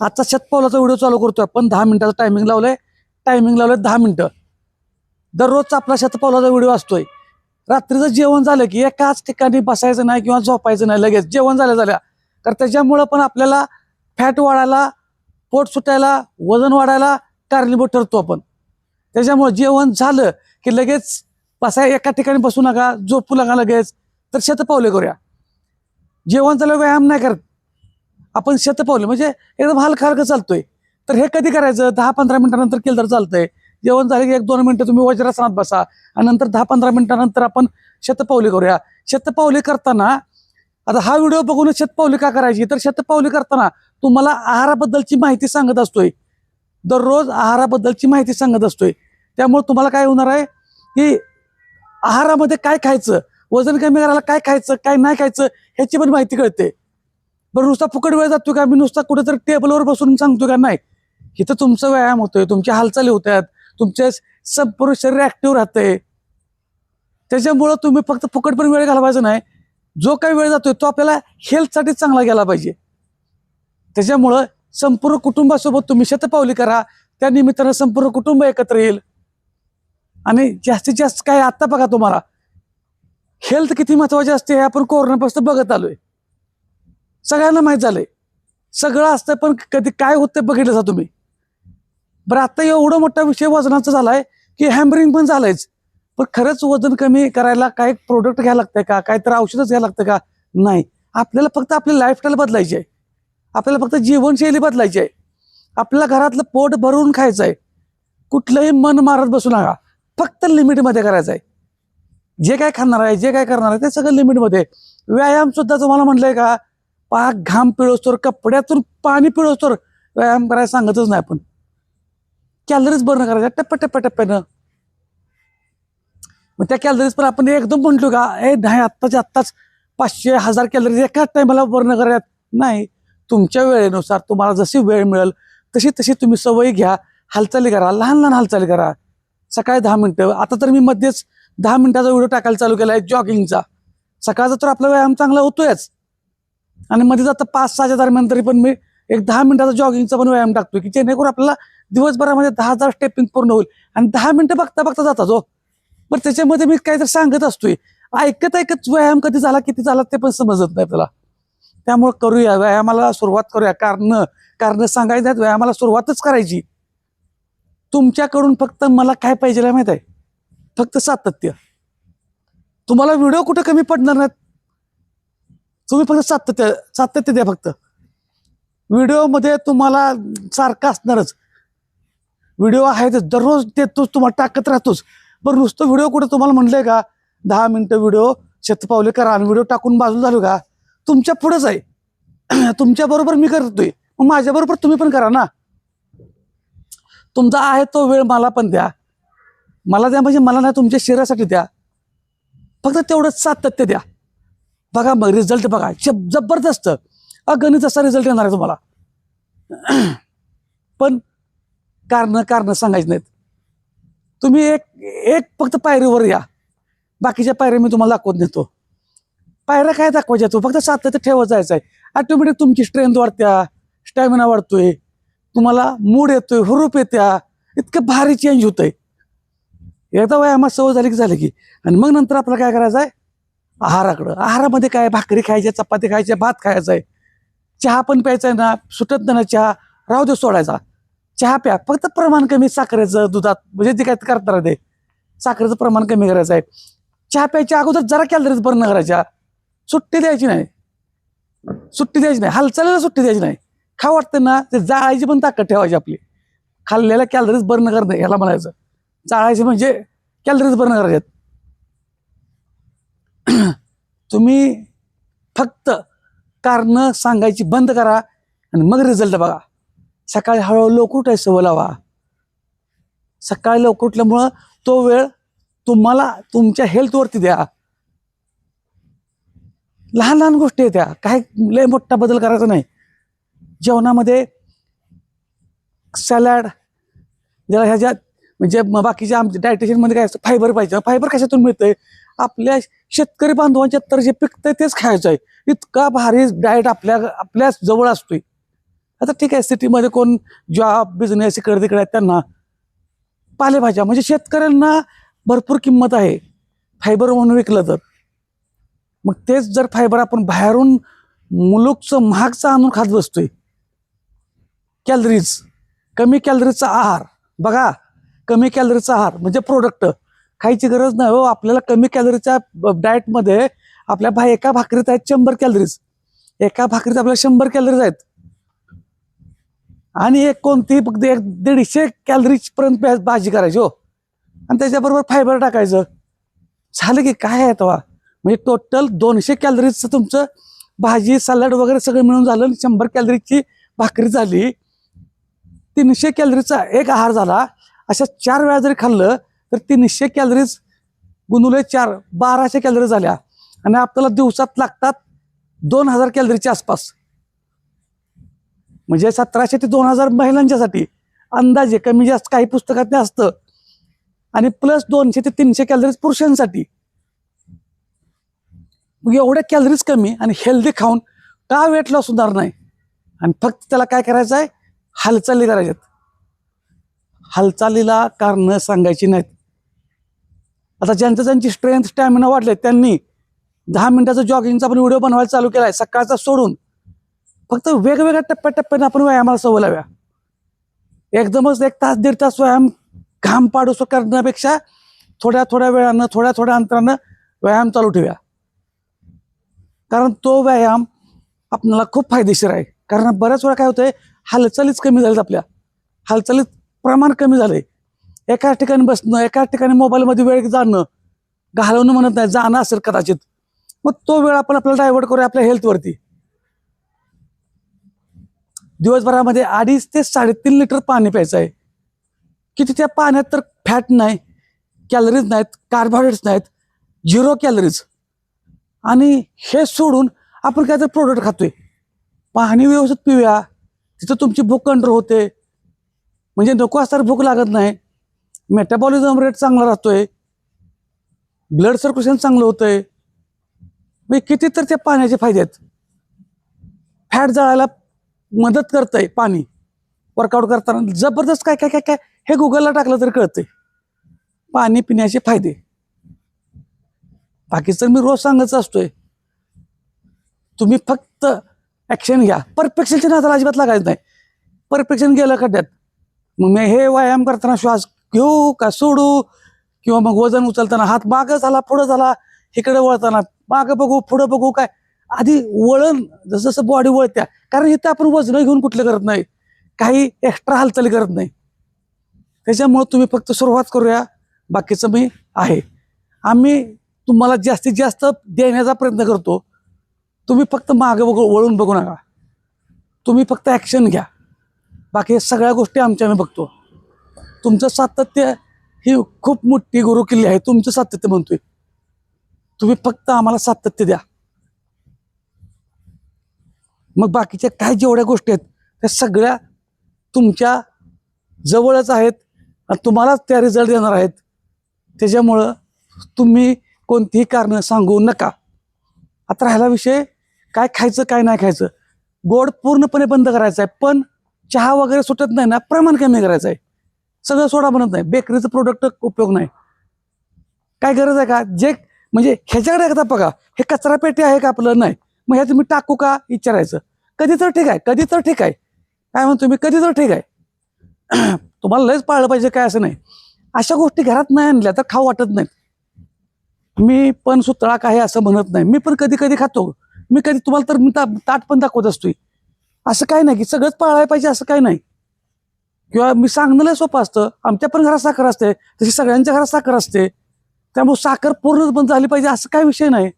आजचा शतपावलाचा व्हिडिओ चालू करतोय आपण दहा मिनिटाचा टायमिंग लावलंय. टायमिंग लावलंय दहा मिनिटं. दररोजचा आपला शतपावलाचा व्हिडिओ असतोय. रात्रीचं जेवण झालं की एकाच ठिकाणी बसायचं नाही किंवा झोपायचं नाही लगेच जेवण झालं झाल्या कारण त्याच्यामुळं पण आपल्याला फॅट वाढायला पोट सुटायला वजन वाढायला कारणीभूत ठरतो आपण. त्याच्यामुळे जेवण झालं की लगेच बसाय एका ठिकाणी बसू नका झोपू नका लगेच. तर शतपावले करूया. जेवण झालं व्यायाम नाही करत. आपण शतपावले म्हणजे एकदम हलका हलका चालतोय. तर हे कधी करायचं? दहा पंधरा मिनिटानंतर केलं तर चालतंय. जेवण झालं की एक दोन मिनिटं तुम्ही वज्रासनात बसा आणि नंतर दहा पंधरा मिनिटानंतर आपण शतपावली करूया. शतपावली करताना आता हा व्हिडिओ बघून शतपावली का करायची? तर शतपावली करताना तुम्हाला आहाराबद्दलची माहिती सांगत असतोय. दररोज आहाराबद्दलची माहिती सांगत असतोय. त्यामुळे तुम्हाला काय होणार आहे की आहारामध्ये काय खायचं? वजन कमी करायला काय खायचं? काय नाही खायचं? ह्याची पण माहिती कळते. बरं नुसता फुकट वेळ जातो का? मी नुसता कुठेतरी टेबलवर बसून सांगतो का? नाही. इथं तुमचा व्यायाम होतोय तुमच्या हालचाली होत्यात तुमचे संपूर्ण शरीर ऍक्टिव्ह राहतंय. त्याच्यामुळं तुम्ही फक्त फुकट पण वेळ घालवायचा नाही. जो काही वेळ जातोय तो आपल्याला हेल्थसाठी चांगला गेला पाहिजे. त्याच्यामुळं संपूर्ण कुटुंबासोबत तुम्ही शतपावली करा. त्या निमित्तानं संपूर्ण कुटुंब एकत्र येईल. आणि जास्तीत जास्त काय आता बघा तुम्हाला. हेल्थ किती महत्वाची असते हे आपण कोरोनापासून बघत आलोय. सगळ्यांना माहीत झालंय. सगळं असतं पण कधी काय होतं बघितलं जा तुम्ही. बरं आता एवढा मोठा विषय वजनाचा झालाय की हॅम्बरिंग पण झालंयच. पण खरंच वजन कमी करायला काय प्रोडक्ट घ्यायला लागतंय का? काहीतरी औषधच घ्यायला लागतं का? नाही. आपल्याला फक्त आपली लाईफस्टाईल बदलायची आहे. आपल्याला फक्त जीवनशैली बदलायची आहे. आपल्याला घरातलं पोट भरून खायचं आहे कुठलंही मन मारत बसू नका. फक्त लिमिटमध्ये करायचं आहे जे काय खाणार आहे जे काय करणार आहे ते सगळं लिमिटमध्ये. व्यायाम सुद्धा तुम्हाला म्हटलंय का? पाक घाम पिळोस्तोर कपड्यातून पाणी पिळोस्तोर व्यायाम करायला सांगतच नाही आपण. कॅलरीज बर्न करायच्या टप्प्या टप्प्या टप्प्यानं. मग त्या कॅलरीज पण आपण एकदम म्हटलो का ए नाही आत्ताच्या आत्ताच पाचशे हजार कॅलरीज एकाच टायमाला बर्न करायत नाही. तुमच्या वेळेनुसार तुम्हाला जशी वेळ मिळेल तशी तशी तुम्ही सवयी घ्या हालचाली करा लहान लहान हालचाली करा. सकाळी दहा मिनटं आता तर मी मध्येच दहा मिनिटाचा व्हिडिओ टाकायला चालू केला आहे जॉगिंगचा सकाळचा तर आपला व्यायाम चांगला होतोयच. आणि मध्ये आता पाच सहाच्या दरम्यान तरी पण मी एक दहा मिनिटाचा जॉगिंगचा पण व्यायाम टाकतोय की जेणेकरून आपल्याला दिवसभरामध्ये दहा हजार स्टेपिंग पूर्ण होईल. आणि दहा मिनिटं बघता बघता जाता हो पण त्याच्यामध्ये मी काहीतरी सांगत असतोय. ऐकत ऐकत व्यायाम कधी झाला किती झाला ते पण समजत नाही त्याला त्यामुळे करूया व्यायामाला सुरुवात करूया. कारण कारण सांगायचं आहेत व्यायामाला सुरुवातच करायची. तुमच्याकडून फक्त मला काय पाहिजे माहीत आहे? फक्त सातत्य. तुम्हाला व्हिडिओ कुठं कमी पडणार नाहीत? तुम्ही फक्त सातत्य सातत्य द्या फक्त. व्हिडिओमध्ये तुम्हाला सारखं असणारच. व्हिडिओ आहेतच दररोज देतोच तुम्हाला टाकत राहतोच. पण नुसतं व्हिडिओ कुठं तुम्हाला म्हणलंय का? दहा मिनटं व्हिडिओ शतपावले करा आणि व्हिडिओ टाकून बाजूला झालो का? तुमच्या पुढंच आहे. तुमच्या बरोबर मी करतोय. मग माझ्या बरोबर तुम्ही पण करा ना. तुमचा आहे तो वेळ मला पण द्या. मला द्या म्हणजे मला नाही तुमच्या शरीरासाठी द्या. फक्त तेवढंच सातत्य द्या. बघा मग रिझल्ट बघा. जबरदस्त. अगणित असा रिझल्ट येणार आहे तुम्हाला. पण कारण कारण सांगायची नाहीत. तुम्ही एक एक फक्त पायरीवर या. बाकीच्या पायऱ्या मी तुम्हाला दाखवत नेतो. पायऱ्या काय दाखवायच्या? तो फक्त सातत्य ठेवत जायचं आहे ऑटोमॅटिक तुमची स्ट्रेंथ वाढत्या. स्टॅमिना वाढतोय. तुम्हाला मूड येतोय हुरूप येत्या. इतकं भारी चेंज होतंय. एकदा व्यायामात सवय झाली की झाली की. आणि मग नंतर आपल्याला काय करायचं आहे आहाराकडं. आहारामध्ये काय? भाकरी खायची चपाती खायची भात खायचा आहे चहा पण प्यायचा आहे ना. सुटत नाही ना चहा. राहू दे सोडायचा. चहा प्या. फक्त प्रमाण कमी साखरेचं दुधात. म्हणजे जे काय करणार ते. साखरेचं प्रमाण कमी करायचं आहे चहा प्यायच्या अगोदर जरा कॅलरीज बर्न करायच्या. सुट्टी द्यायची नाही. सुट्टी द्यायची नाही. हालचालीला सुट्टी द्यायची नाही. खा वाटतं ना ते जाळायची पण ताकद ठेवायची आपली. खाल्लेल्या कॅलरीज बर्न करणं ह्याला म्हणायचं. जाळायचे म्हणजे कॅलरीज बर्न करायच्यात. तुम्ही फक्त कारण सांगायची बंद करा आणि मग रिझल्ट बघा. सकाळी हळूहळू लवकर उठायची सवय लावा. सकाळी लवकर उठल्यामुळं तो वेळ तुम्हाला तुमच्या हेल्थवरती द्या. लहान लहान गोष्टी आहेत त्या. काय लय मोठा बदल करायचा नाही. जेवणामध्ये सॅलॅड ज्याला ह्याच्यात म्हणजे बाकीच्या आमच्या डायटेशनमध्ये काय असतं? फायबर पाहिजे. फायबर कशातून मिळतंय? आपल्या शेतकरी बांधवांच्या तर जे पिकतंय तेच खायचं आहे. इतका भारी डाएट आपल्या आपल्या जवळ असतोय. आता ठीक आहे सिटीमध्ये कोण जॉब बिझनेस इकडे तिकडे आहेत त्यांना. पालेभाज्या म्हणजे शेतकऱ्यांना भरपूर किंमत आहे. फायबर म्हणून विकलं तर. मग तेच जर फायबर आपण बाहेरून मुलुकचं महागचं आणून खात बसतोय. कॅलरीज कमी कॅलरीजचा आहार. बघा कमी कॅलरीचा आहार म्हणजे प्रोडक्ट खायची गरज नाही हो. आपल्याला कमी कॅलरीच्या डाएटमध्ये आपल्या भा एका भाकरीत आहेत शंभर कॅलरीज एका भाकरीत आपल्याला शंभर कॅलरीज आहेत. आणि एक कोणती फक्त एक दीडशे कॅलरीज पर्यंत भाजी करायची हो. आणि त्याच्याबरोबर फायबर टाकायचं. झालं की काय आहे तेव्हा? म्हणजे टोटल दोनशे कॅलरीजचं तुमचं भाजी सॅलड वगैरे सगळं मिळून झालं आणि शंभर कॅलरीजची भाकरी झाली. तीनशे कॅलरीचा एक आहार झाला. अशा चार वेळा जरी खाल्लं तर तीनशे कॅलरीज गुणुले चार बाराशे कॅलरीज झाल्या. आणि आपल्याला दिवसात लागतात दोन हजार कॅलरीच्या आसपास. म्हणजे सतराशे ते दोन हजार महिलांच्यासाठी अंदाजे कमी जास्त काही पुस्तकात असतं. आणि प्लस दोनशे ते तीनशे कॅलरीज पुरुषांसाठी. मग एवढ्या कॅलरीज कमी आणि हेल्दी खाऊन का वेट लॉस होणार नाही? आणि फक्त त्याला काय करायचं आहे? हालचाली करायच्यात. हालचालीला कारणं सांगायची नाहीत. आता ज्यांचं ज्यांची स्ट्रेंथ स्टॅमिना वाढले त्यांनी दहा मिनिटाचा जॉगिंगचा पण व्हिडिओ बनवायला चालू केला आहे सकाळचा सोडून. फक्त वेगवेगळ्या टप्प्याटप्प्याने आपण व्यायामाला सवय लाव्या. एकदमच एक तास दीड तास व्यायाम घाम पाडूस करण्यापेक्षा थोड्या थोड्या वेळानं थोड्या थोड्या अंतरानं व्यायाम चालू ठेवूया. कारण तो व्यायाम आपल्याला खूप फायदेशीर आहे. कारण बऱ्याच वेळा काय होतंय हालचालीच कमी झालीत आपल्या. हालचालीत प्रमाण कमी झालंय. एकाच ठिकाणी बसणं एकाच ठिकाणी मोबाईलमध्ये वेळ जाणं घालवणं म्हणत नाही जाणं असेल कदाचित. मग तो वेळ आपण आपल्याला डायव्हर्ट करूया आपल्या हेल्थवरती दिवसभरामध्ये अडीच ते साडेतीन लिटर पाणी प्यायचं आहे. किती त्या पाण्यात तर फॅट नाही कॅलरीज नाहीत कार्बोहायड्रेट्स नाहीत झिरो कॅलरीज आणि हे सोडून आपण काहीतरी प्रोडक्ट खातोय. पाणी व्यवस्थित पिऊया तिथं तुमची भूक कंट्रोल होते. म्हणजे नको असताना भूक लागत नाही. मेटाबॉलिझम रेट चांगला राहतोय. ब्लड सर्क्युलेशन चांगलं होतंय. म्हणजे मी किती तर त्या पाण्याचे फायदे आहेत. फॅट जाळायला मदत करतंय पाणी. वर्कआउट करताना जबरदस्त काय काय काय काय हे गुगलला टाकलं तर कळतंय. पाणी पिण्याचे फायदे. बाकीचं मी रोज सांगत असतोय. तुम्ही फक्त ऍक्शन घ्या. परफेक्शनच्या नादाला अजिबात लागायचं नाही. परफेक्शन गेलं खड्ड्यात मग मी हे व्यायाम करताना श्वास घेऊ का सोडू? किंवा मग वजन उचलताना हात मागं झाला पुढं झाला इकडे वळताना मागं बघू पुढं बघू काय? आधी वळण जसं जसं बॉडी वळत्या कारण इथं आपण वजन घेऊन कुठलं करत नाही. काही एक्स्ट्रा हालचाली करत नाही. त्याच्यामुळं तुम्ही फक्त सुरुवात करूया. बाकीचं मी आहे. आम्ही तुम्हाला जास्तीत जास्त देण्याचा प्रयत्न करतो. तुम्ही फक्त मागं बघू वळून बघू नका. तुम्ही फक्त ॲक्शन घ्या. बाकी सगळ्या गोष्टी आमच्या आम्ही बघतो. तुमचं सातत्य ही खूप मोठी गुरुकिल्ली आहे. तुमचं सातत्य म्हणतोय. तुम्ही फक्त आम्हाला सातत्य द्या. मग बाकीच्या काय जेवढ्या गोष्टी आहेत त्या सगळ्या तुमच्या जवळच आहेत आणि तुम्हालाच त्या रिझल्ट देणार आहेत. त्याच्यामुळं तुम्ही कोणतीही कारणं सांगू नका. आता राहिला विषय काय खायचं काय नाही खायचं. गोड पूर्णपणे बंद करायचं आहे पण चहा वगैरे सुटत नाही ना प्रमाण कमी करायचं आहे. सगळं सोडा बनत नाही. बेकरीचं प्रोडक्ट उपयोग नाही. काय गरज आहे का? जे म्हणजे ह्याच्याकडे एकदा बघा हे कचरा पेटी आहे का आपलं? नाही. मग ह्या तुम्ही टाकू का? विचारायचं. कधी तर ठीक आहे कधी तर ठीक आहे. काय म्हणतो मी? कधी तर ठीक आहे. तुम्हाला लयच पाळलं पाहिजे काय असं नाही. अशा गोष्टी घरात नाही आणल्या तर खाऊ वाटत नाहीत. मी पण सुतळा काय असं म्हणत नाही. मी पण कधी कधी खातो. मी कधी तुम्हाला तर मी ताट पण दाखवत असतोय. असं काय नाही की सगळंच पाळायला पाहिजे असं काय नाही. किंवा मी सांगणं लय सोपं असतं. आमच्या पण घरात साखर असते. तशी सगळ्यांच्या घरात साखर असते. त्यामुळे साखर पूर्णच बंद झाली पाहिजे असं काय विषय नाही.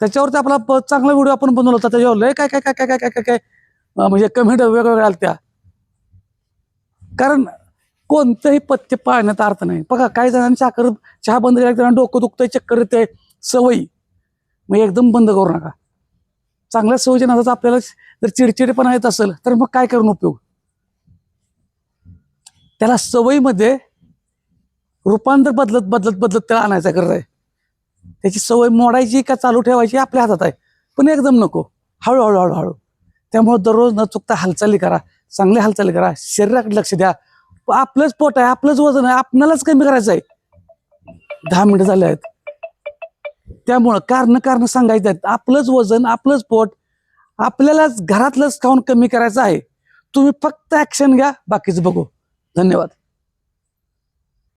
त्याच्यावरती आपला चांगला व्हिडिओ आपण बनवला होता. त्याच्यावर लय काय काय काय काय काय काय काय काय म्हणजे कमेंट वेगवेगळ्या आल्या कारण कोणतंही पथ्य पाळण्यात अर्थ नाही. बघा काही जणांनी साखर चहा बंद केला त्यांना डोकं दुखतंय चक्कर येते सवयी. मग एकदम बंद करू नका. चांगल्या सवयीच्या नादात आपल्याला जर चिडचिडेपणा येत असेल तर मग काय करून उपयोग? त्याला सवयीमध्ये रूपांतर बदलत बदलत बदलत त्याला आणायचा गरज आहे. त्याची सवय मोडायची का चालू ठेवायची आपल्या हातात आहे. पण एकदम नको. हळूहळू हळूहळू. त्यामुळं दररोज न चुकता हालचाली करा. चांगल्या हालचाली करा. शरीराकडे लक्ष द्या. आपलंच पोट आहे आपलंच वजन आहे आपणालाच कमी करायचं आहे. दहा मिनिटं झाले आहेत. त्यामुळं कारण कारण सांगायचं आहेत आपलंच वजन आपलंच पोट आपल्यालाच घरातलंच खाऊन कमी करायचं आहे? तुम्ही फक्त ॲक्शन घ्या बाकीचं बघू. धन्यवाद.